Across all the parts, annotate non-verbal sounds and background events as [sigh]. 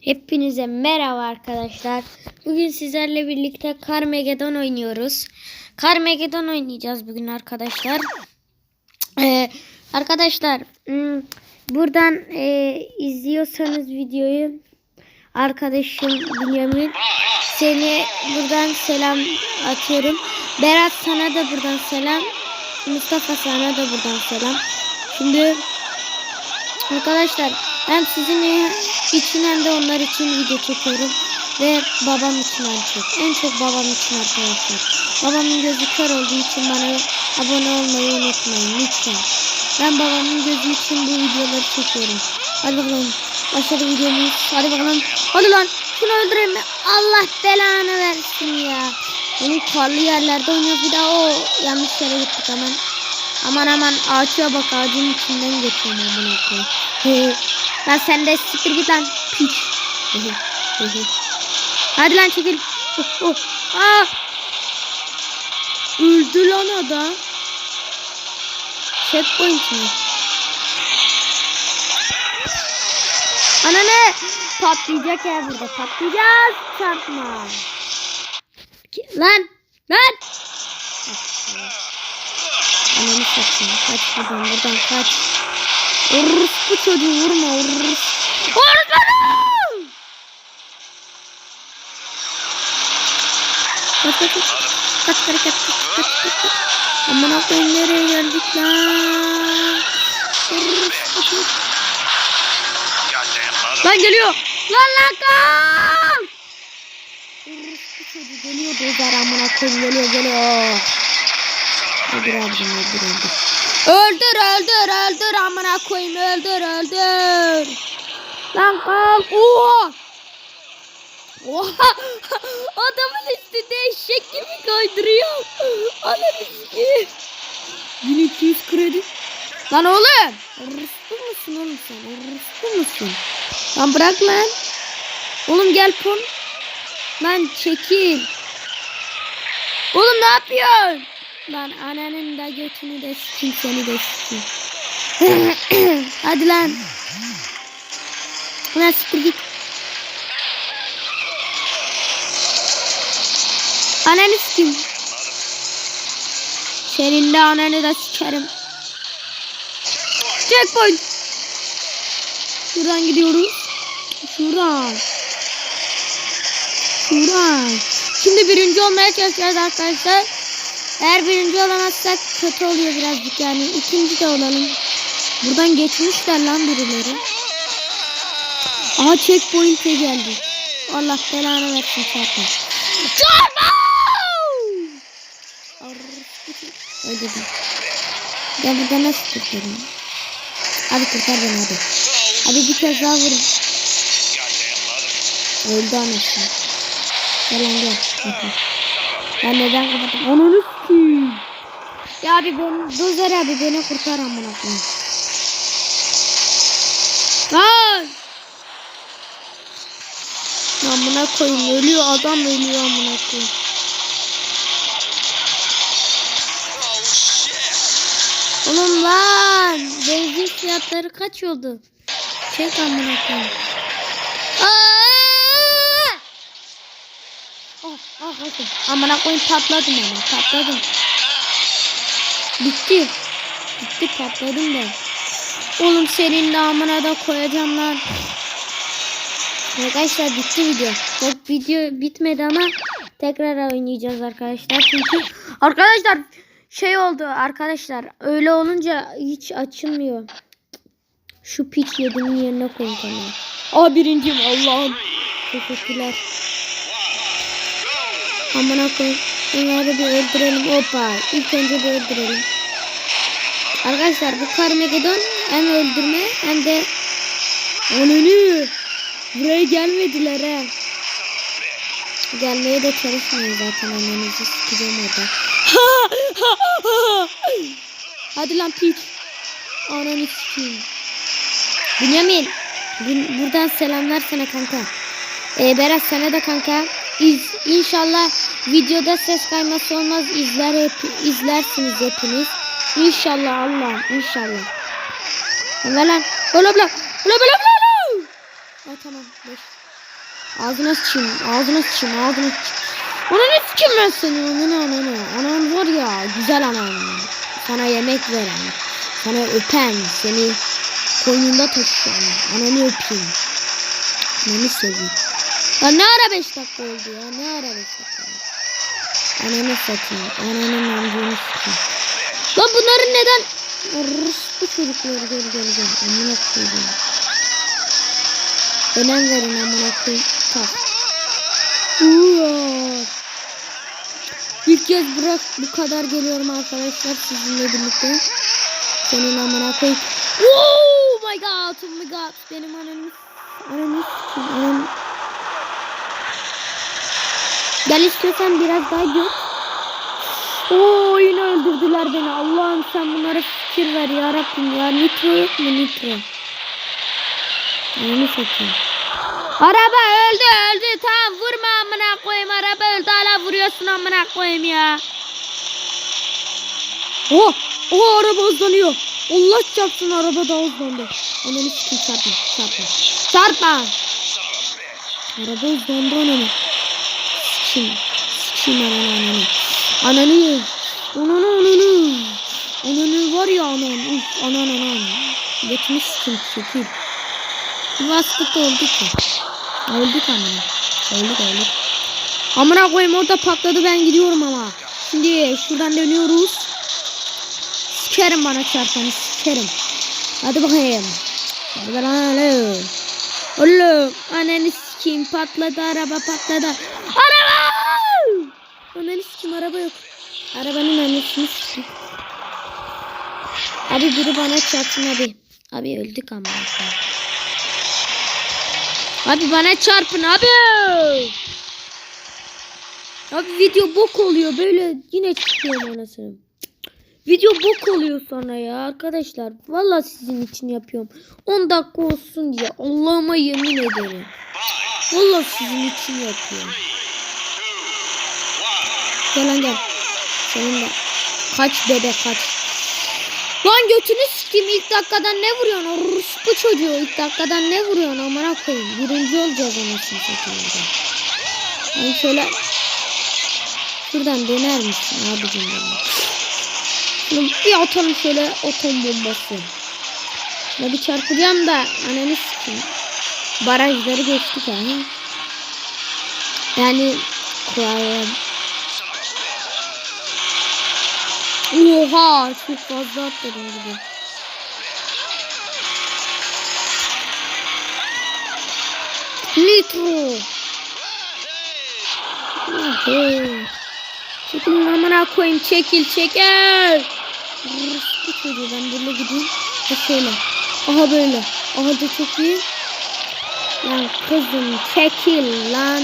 Hepinize merhaba arkadaşlar. Bugün sizlerle birlikte Carmageddon oynuyoruz. Carmageddon oynayacağız bugün arkadaşlar. Ee, arkadaşlar hmm, buradan e, izliyorsanız videoyu arkadaşım Bünyamin seni buradan selam atıyorum. Berat sana da buradan selam. Mustafa sana da buradan selam. Şimdi Arkadaşlar hem sizin için hem de onlar için video çekiyorum. Ve babam için en çok. En çok babam için arkadaşlar. Babamın gözü kör olduğu için bana abone olmayı unutmayın lütfen. Ben babamın gözü için bu videoları çekiyorum. Hadi bakalım. Başladı videomuz. Hadi bakalım. Hadi lan. Şunu öldüreyim mi? Allah belanı versin ya. Beni karlı yerlerde oynuyor. Bir daha o yanlış yere gittik hemen. Aman aman ağaçya bak ağacın içinden geçiyorum koyayım. Lan sen de siktir git lan piç. Hadi lan çekil. Oh, oh. Aa! Öldü lan adam. Checkpoint mi? Ana ne? Patlayacak ya burada. Patlayacağız. Çarpma. Lan. Lan. Ananı satayım. Kaç buradan buradan kaç. Urus bu çocuğu vurma bana! Kaç kaç kaç. Kaç kaç kaç kaç kaç kaç. Aman Allah'ım nereye geldik lan? Lan geliyor. Lan lan kal. Çocuğu geliyor. Dozer amına koyayım geliyor geliyor. Öldür abicim öldür öldür. Öldür öldür öldür amına koyayım öldür öldür. Lan kalk. Oha. Oha. [laughs] Adamın üstünde eşek gibi kaydırıyor. Ananı sikeyim. 1200 kredi. Lan oğlum. Orospu musun oğlum sen? Orospu musun? Lan bırak lan. Oğlum gel pon. Lan çekil. Oğlum ne yapıyorsun? Lan ananın da götünü de sikeyim seni de sikeyim. Hadi lan. Lan siktir git. Ananı sikeyim. Senin de ananı da sikerim. Checkpoint. Şuradan gidiyoruz. Şuradan. Şuradan. Şimdi birinci olmaya çalışacağız arkadaşlar. Eğer birinci olamazsak kötü oluyor birazcık yani. ikinci de olalım. Buradan geçmişler lan birileri. Aha checkpoint'e geldi. Allah belanı versin çarpma. Çarpma! Öldürdüm. Ya burada nasıl kurtarayım? Hadi kurtar beni hadi. Hadi bir kez daha vurun. Öldü anasını. Gel lan gel. Ben neden kapattım? Onu. Ya abi ben Dozer abi beni kurtar amına koyayım. Lan! Amına koyayım ölüyor adam ölüyor amına koyayım. Oğlum lan benzin fiyatları kaç oldu? Çek amına koyayım. Ah ah bakın. Amına koyayım patladım ama patladım. Bitti. Bitti patladım ben. Oğlum senin de amına da koyacağım lan. Arkadaşlar bitti video. Bak video bitmedi ama tekrar oynayacağız arkadaşlar. Çünkü arkadaşlar şey oldu arkadaşlar öyle olunca hiç açılmıyor. Şu piç yediğimin yerine koyun kamerayı. Aa birinciyim Allah'ım. Teşekkürler. Amına koy. Bunları bir öldürelim. Hoppa. İlk önce bir öldürelim. Arkadaşlar bu Carmageddon hem öldürme hem de Ananı. Buraya gelmediler ha. Gelmeye de çalışmıyor zaten annenizi sikeceğim orada. Hadi lan piç. Ananı sikeyim. Bünyamin. buradan selamlar sana kanka. Ee, Berat sana da kanka. İz, inşallah videoda ses kayması olmaz. İzler hep, izlersiniz hepiniz. İnşallah Allah. İnşallah. Ver lan. Bla. Ola bla bla bla. Ha, tamam. Beş. Ağzına sıçayım. Ağzına sıçayım. Ağzına sıçayım. Ananı sıçayım ben seni. Ananı ananı. Anan var ya. Güzel anan. Sana yemek veren. Sana öpen. Seni koynunda taşıyan. Ananı öpeyim. Ananı seveyim. Ya ne ara 5 dakika oldu ya? Ne ara 5 dakika? Ananı satayım. Ananın amcını satayım. Lan bunların neden? Rus bu çocukları gel gel gel. Amına koyayım. Önem verin amına koyayım. Tak. İlk kez bırak bu kadar geliyorum arkadaşlar sizinle birlikte. Senin amına koyayım. Oh my god, oh my god. Benim ananı ananı ananı. Gel istiyorsan biraz daha gör. Oo yine öldürdüler beni. Allah'ım sen bunlara fikir ver ya Rabbim ya. Nitro yok mu nitro? Ananı satayım. Araba öldü öldü tamam vurma amına koyayım araba öldü hala vuruyorsun amına koyayım ya. Oh oh araba hızlanıyor. Allah çarpsın araba da hızlandı. Ananı sikeyim çarpma çarpma. Çarpma. Araba hızlandı ananı. Sikeyim. Sikeyim ananı ananı. Ananı. Ananı ananı. Ananı var ya anan. Uf anan anan. Yetmiş sikeyim çekil. Vastık oldu ki. Öldük amına. Öldük öldük. Amına koyayım orada patladı ben gidiyorum ama. Şimdi şuradan dönüyoruz. Sikerim bana çarpanı sikerim. Hadi bakayım. Hadi alo. Oğlum ananı sikeyim patladı araba patladı. Araba! Ananı sikeyim araba yok. Arabanın annesini sikeyim. Abi biri bana çarpsın abi. Abi öldük ama. Abi bana çarpın abi. Abi video bok oluyor böyle yine çıkıyor anasını. Video bok oluyor sonra ya arkadaşlar. Vallahi sizin için yapıyorum. 10 dakika olsun diye Allah'ıma yemin ederim. Vallahi sizin için yapıyorum. Gel lan gel. Senin de. Kaç bebe kaç. Lan götünü sikeyim ilk dakikadan ne vuruyorsun? O bu çocuğu ilk dakikadan ne vuruyorsun amına koyayım. Birinci olacağız anasını satayım. Ben şöyle şuradan döner misin abicim benim? Bir atalım şöyle atom bombası. Şuna bir çarpacağım da ananı sikeyim. Barajları geçtik ha. Yani koyayım. Oha çok fazla atladım gibi. Nitro. Çekil amına koyayım çekil çekil. Bu çocuğu ben böyle gideyim. Ha şöyle. Aha böyle. Aha da çok iyi. Lan kızım çekil lan.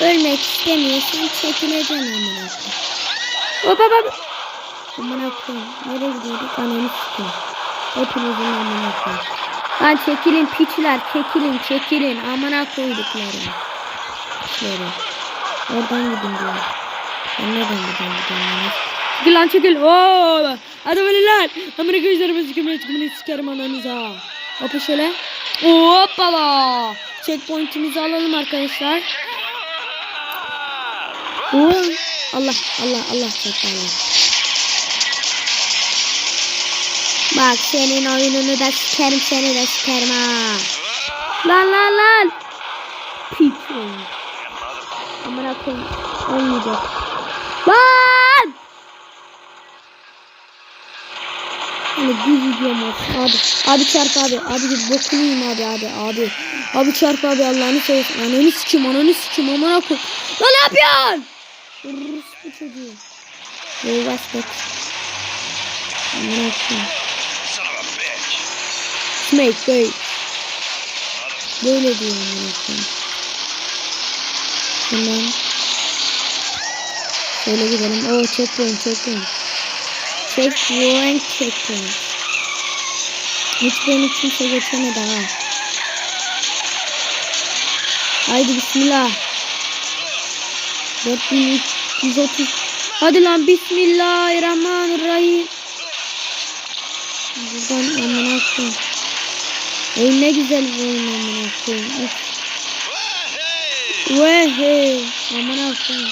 Ölmek istemiyorsan çekileceksin amına koyayım. Hop hop hop. Amına koyayım. Nereye gidiyorduk? Ananı sikeyim. Hepinizin amına koyayım. Lan çekilin piçler çekilin çekilin. Amına koyduklarım. Piçleri. Oradan gidin diyor. Ben nereden gideyim gideyim Çekil lan çekil. Oo. Hadi böyle lan. Amına koyacağım. Sikimle sikimle sikerim ananıza. Hop şöyle. Hoppala. Checkpoint'imizi alalım arkadaşlar. Allah Allah Allah Allah. Bak senin oyununu da sikerim seni de sikerim ha. Lan lan lan. Piç oyun. Amına koyayım. Olmayacak. Lan. Hani bir video maç. Abi. Abi çarp abi. Abi bir bokunu yiyeyim abi abi. Abi. Abi çarp abi Allah'ını seversen. Ananı sikim ananı sikim amına koy. Lan ne yapıyorsun? Rus bu çocuğu. Yol. Amına koyayım. Snake Day. Böyle diyor amına koyayım. Bundan. Şöyle gidelim. Oo checkpoint checkpoint. Checkpoint checkpoint. Hiç beni kimse geçemedi ha. Haydi bismillah. 4330. Hadi lan bismillahirrahmanirrahim. Buradan amına koyayım. Oyun ne güzel bir oyun amına koyayım. Ve hey. Amına koyayım.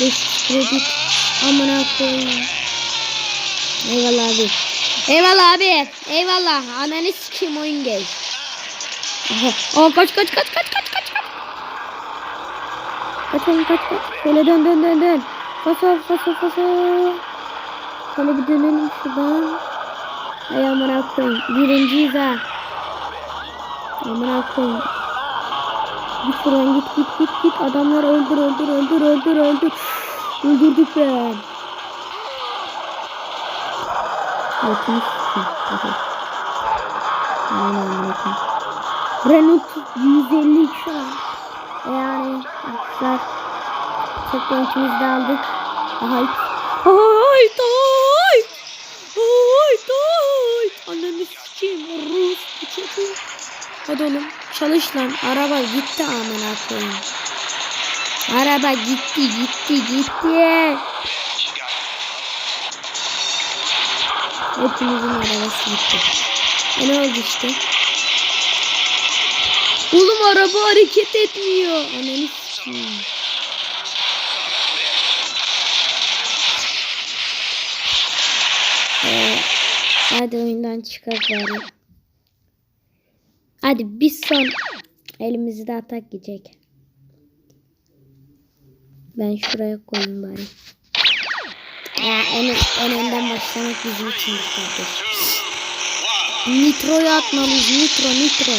5 kredi. Amına koyayım. Eyvallah abi. Eyvallah abi. Eyvallah. Ananı sikeyim oyun gel. Aa, kaç kaç kaç kaç kaç kaç oğlum kaç. Şöyle dön dön dön dön. Fasa fasa fasa. Şöyle bir dönelim şuradan. Ay amına koyayım. Birinciyiz ha. Amına koyayım. Git şuradan git git git git. Adamlar öldür öldür öldür öldür öldür. Öldürdük be. Koyayım. Renault 150 şu an. Arkadaşlar checkpoint'imizi de aldık. Ay. Ay ay. Ay ay. Ananı sikeyim. Rus bıçakı. Hadi oğlum çalış lan. Araba gitti amına koyayım. Araba gitti gitti gitti. Hepimizin arabası gitti. E ne oldu işte? Oğlum araba hareket etmiyor. Ananı sikeyim. Ee, hadi oyundan çıkar. Hadi bir son elimizde atak gidecek. Ben şuraya koyayım bari. Ya en, en önden başlamak bizim için kardeş. Nitro'yu atmalıyız. Nitro, nitro.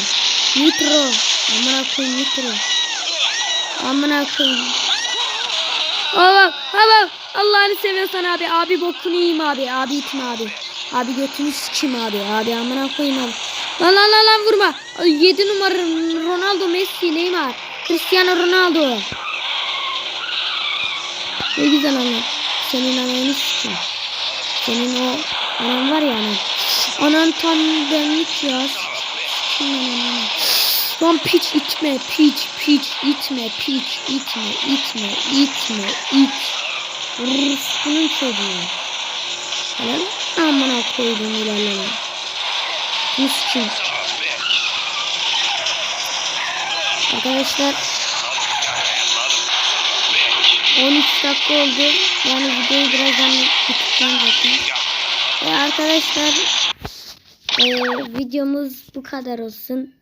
Nitro. Amına koyayım nitro. Amına koyayım. Allah, Allah. Allah'ını seviyorsan abi. Abi bokunu yiyeyim abi. Abi itme abi. Abi götünü sikeyim abi. Abi amına koyayım abi. Lan lan lan lan vurma. 7 numara Ronaldo, Messi, Neymar. Cristiano Ronaldo. Ne güzel anne. Senin ananı sikeyim. Senin o anan var ya anan. Anan tam benlik ya. Sikeyim ananı. Lan piç itme, piç, piç, itme, piç, itme, itme, itme, it. Rus'un çocuğu. Helal. Amına koydum ilerleme. Miskin. Arkadaşlar 13 dakika oldu. Yani videoyu birazdan bitireceğim zaten. Ve arkadaşlar e, videomuz bu kadar olsun.